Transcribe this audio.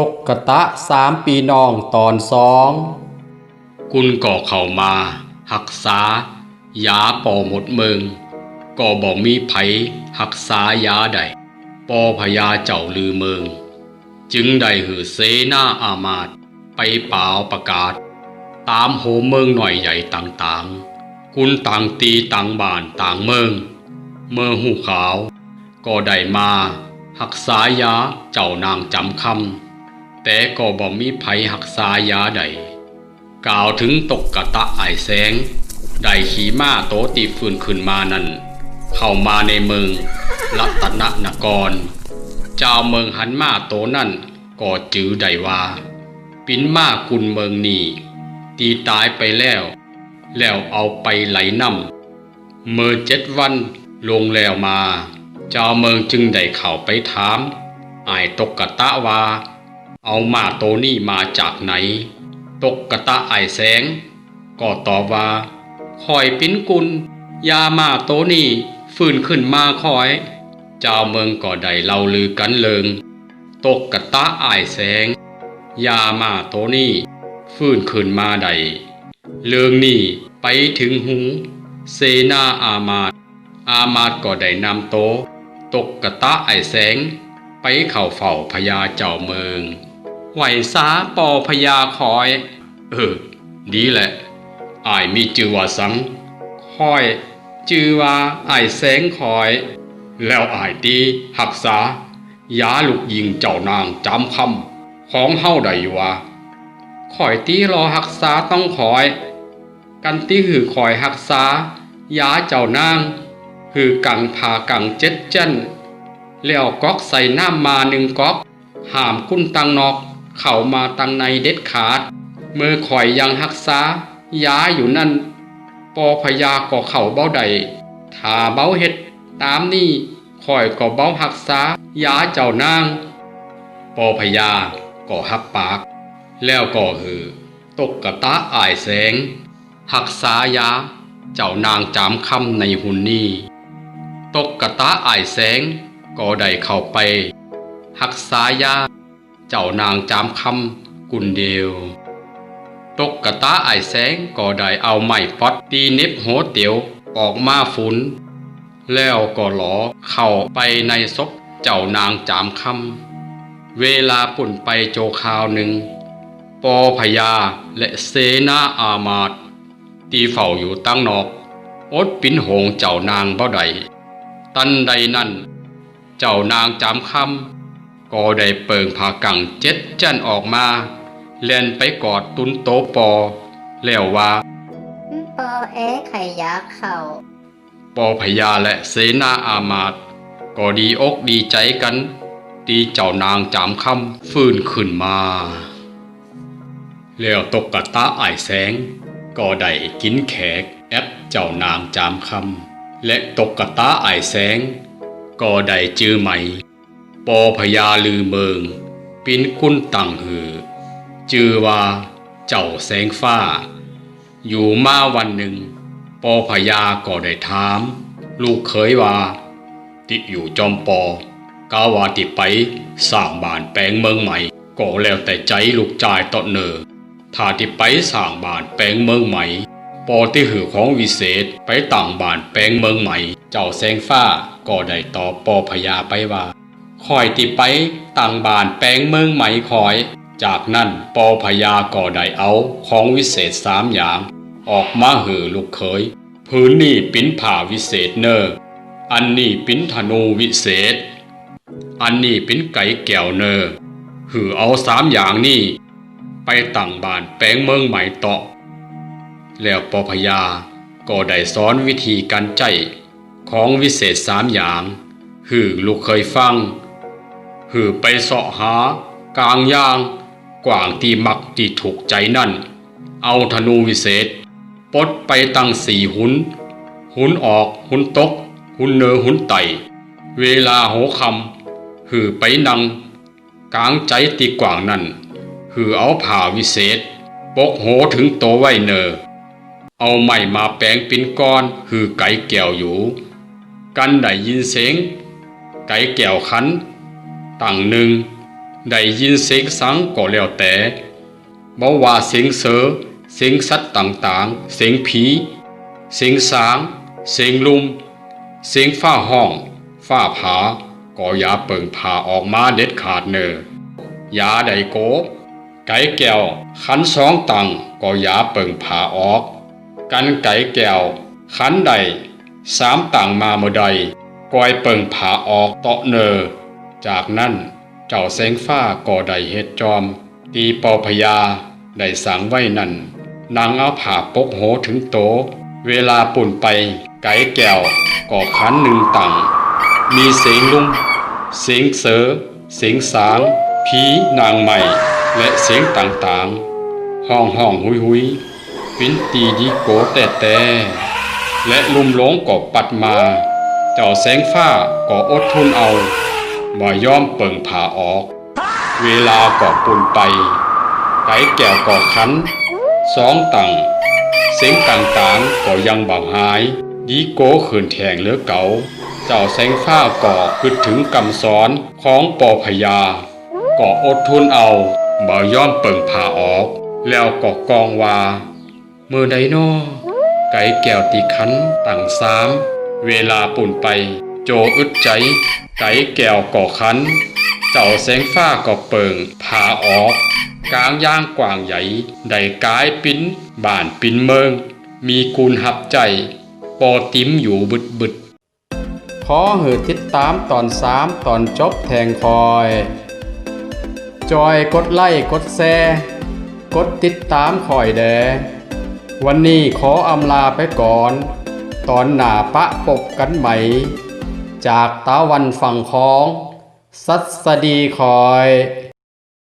ตกกะตะสามปีน้องตอนสองกุนก่อเข้ามา หักษายาปอหมดเมืองก็บ่มีไผหักษายาใดปอพญาเจ้าลือเมือง จึงได้หือเสนาอามาตไปเปล่าประกาศ ตามโหมเมืองหน่อยใหญ่ต่างๆ คุณต่างตีต่างบ้านต่างเมือง เมื่อหูขาว ก็ได้มาหักษายาเจ้านางจำคำ แต่ก็บ่มีไผหักษายาใด กล่าวถึงตกกะตะไอแสง ได้ขี่ม้าโตตีฟืนขึ้นมานั้นเข้ามาในเมืองรัตนนกร เจ้าเมืองหันม้าโตนั่นก็จื้อได้ว่า ปิ้นม้ากุนเมืองนี้ตีตายไปแล้ว แล้วเอาไปไหลน้ำเมื่อเจ็ดวันลงแล้วมา เจ้าเมืองจึงได้เข้าไปถามอายตกกะตะว่า เอามาโตนี่มาจากไหน ตกกะตะไอแสง ก็ตอบว่าคอยปิ้นกุล ยามาโตนี่ฟื้นขึ้นมาคอย เจ้าเมืองก็ได้เล่าลือกันเลิง ตกกะตะอแสง ยามาโตนี่ฟื้นขึ้นมาใดเรื่องนี้ไปถึงหูเซนาอามาตอามาตก็ได้นำโต ตกกะตะไอแสง ไปเข้าเฝ้าพญาเจ้าเมือง ไหวสาปอพญาคอย เออ ดีแหละอายมีจือว่าสังคอย จือว่าอายแสงคอย แล้วอายตีหักษายาลูกยิงเจ้านางจำคำของเฮาใดวะคอยตีรอหักษาต้องคอย กันตีหือคอยหักษายาเจ้านางหือกังพากังเจ็ดเจนแล้วก๊อกใส่น้ำมาหนึ่งก๊อกหามกุ้นตังนอก เข้ามาตังในเด็ดขาดเมื่อคอยยังหักษายาอยู่นั่น ปอพญาก็เข้าเบ้าใดถ้าเบ้าเฮ็ดตามนี่คอยก็เบ้าหักษายาเจ้านาง ปอพญาก็หับปาก แล้วก็หือ ตกกระตะอายแสง หักษายา เจ้านางจามคำในหุ่นนี้ตกกระตะอายแสงก็ได้เข้าไปหักษายา เจ้านางจามคำกุนเดียว ตกกระตาไอแสงก็ได้เอาไม้ฟอดตีเน็บหัวเตียวออกมาฝุ่นแล้วก็หลอเข้าไปในศพเจ้านางจามคำเวลาปุ่นไปโจคาวหนึ่ง ปอพญาและเสนาอามาตตีเฝ้าอยู่ตั้งนอกอดปิ้นโหงเจ้านางเบ้าใด ตันใดนั่น เจ้านางจามคำ ก็ได้เปิงผากังเจ็ดจันออกมาเล่นไปกอดตุนโตปอ แล้วว่า ปอเอ๋ไข่ยักษ์เข่าปอพญาและเสนาอามาตย์ก็ดีอกดีใจกัน ตีเจ้านางจามคำฟื้นขึ้นมา แล้วตกกะตาไอายแสง ก็ได้กินแขกแอปเจ้านางจามคำและตกกะตาไอายแสง ก็ได้จื้อใหม่ ปอพญาลือเมืองปินคุ้นตังหือ จือว่าเจ้าแสงฟ้า อยู่มาวันหนึ่ง ปอพญาก็ได้ถาม ลูกเคยว่าติอยู่จอมปอกาวาติไปสร้างบ้านแปลงเมืองใหม่ก็แล้วแต่ใจลูกจ่ายต่อเนอถ้าที่ไปสร้างบ้านแปลงเมืองใหม่ปอที่หือของวิเศษไปต่างบ้านแปลงเมืองใหม่ เจ้าแสงฟ้าก็ได้ตอบปอพญาไปว่า คอยติไปต่างบานแปลงเมืองใหม่คอย จากนั้นปอพญาก็ได้เอาของวิเศษสามอย่าง ออกมาหือลูกเขยพื้นนี่ปิ้นผ่าวิเศษเนออันนี้ปิ้นธนูวิเศษ อันนี้ปิ้นไก่แก้วเนอหือเอาสามอย่างนี่ไปตั้งบานแปลงเมืองใหม่ต่อ แล้วปอพญาก็ได้สอนวิธีการใจของวิเศษสามอย่างหือลูกเคยฟัง หือไปเสาะหากลางย่าง กว่างที่มักที่ถูกใจนั่น เอาธนูวิเศษปดไปตั้งสี่หุน หุนออกหุนตก หุนเนอหุนไต เวลาโหคำหือไปนัง กลางใจตีกว่างนั่น หือเอาผ่าวิเศษ ปกโหถึงโตไว้เนอ เอาไม้มาแปลงปินก้อน หือไก่แก้วอยู่ กันได้ยินเสียงไก่แก้วขัน ตั้งหนึ่ง ได้ยินเสียงสังก็แล้วแต่บ่ว่าเสียงเสือเสียงสัตว์ต่างๆ เสียงผี เสียงสาง เสียงลุม เสียงฟ้าห้องฟ้าผา ก็อย่าเปิงผ่าออกมาเด็ดขาดเนออย่าใดโก ไก่แก้วขันสองตังก็อย่าเปิงผ่าออก กันไก่แก้วขันใดสามตังมาเมื่อใดกอยเปิงผ่าออกเตาะเนอ จากนั้นเจ้าแสงฟ้าก็ได้เฮ็ดจอม ตีปอพญาได้สังไว้นั่น นางเอาผ้าปกโหถึงโต เวลาปุ่นไป ไก่แก้วก็ขันหนึ่งตังมีเสียงลุ่ม เสียงเสือเสียงสาง ผีนางใหม่ และเสียงต่างๆ ห้องห้องหุยหุยปิ้นตีดีโกแต่แต่และลุมหลงก็ปัดมา เจ้าแสงฟ้าก็อดทุนเอา บ่ยอมเปิงผ่าออก เวลาก็ปุ่นไปไก่แก้วก็ขันสองตังเสียงต่างๆก็ยังบ่หาย ดีโก้ขืนแทงเหลือเก่าเจ้าแสงฟ้าก็คิดถึงคำสอนของปอพญาก็อดทนเอาบ่ย่อมเปิงผ่าออก แล้วก็กองว่ามือใดโนไก่แก้วตีขันต่างสาม เวลาปุ่นไป โจอึดใจ ไก่แก้วก่อขัน เจ้าแสงฟ้าก็เปิงผ่าออก กลางย่างกว่างใหญ่ได้กายปิ้นบ้านปิ้นเมือง มีกูลหับใจ ปอติ้มอยู่บึดบึดขอหือติดตามตอนสามตอนจบแทงคอย จอยกดไลค์กดแชร์กดติดตามคอยแดวันนี้ขออำลาไปก่อน ตอนหน้าปะปบกันใหม่ จากตะวันฝั่งของ สัสดีคอย